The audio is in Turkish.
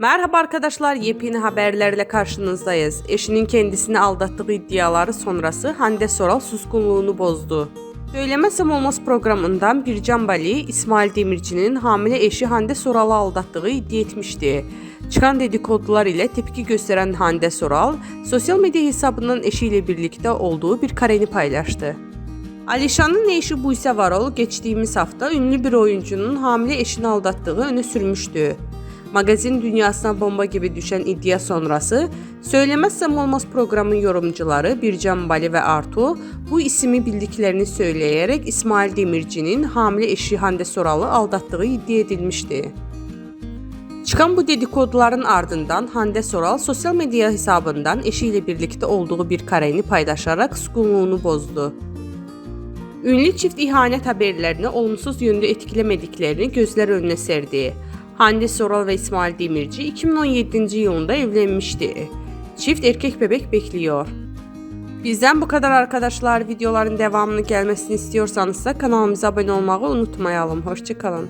Merhaba arkadaşlar, yepyeni haberlerle karşınızdayız. Eşinin kendisini aldattığı iddiaları sonrası Hande Soral suskunluğunu bozdu. Söylemezsem Olmaz programından Bircan Bali, İsmail Demirci'nin hamile eşi Hande Soral'ı aldattığı iddia etmişti. Çıkan dedikodular ile tepki gösteren Hande Soral, sosyal medya hesabından eşiyle birlikte olduğu bir kareni paylaştı. Alişan'ın eşi Buse Varol geçtiğimiz hafta ünlü bir oyuncunun hamile eşini aldattığı öne sürmüştü. Magazin dünyasına bomba gibi düşen iddia sonrası Söylemezsem Olmaz programın yorumcuları Bircan Bali ve Artu bu ismi bildiklerini söyleyerek İsmail Demirci'nin hamile eşi Hande Soral'ı aldattığı iddia edilmişti. Çıkan bu dedikoduların ardından Hande Soral sosyal medya hesabından eşiyle birlikte olduğu bir kareni paylaşarak suskunluğunu bozdu. Ünlü çift ihanet haberlerini olumsuz yönde etkilemediklerini gözler önüne serdi. Hande Soral ve İsmail Demirci 2017 yılında evlenmişti. Çift erkek bebek bekliyor. Bizden bu kadar arkadaşlar. Videoların devamını gelmesini istiyorsanız da kanalımıza abone olmayı unutmayalım. Hoşçakalın.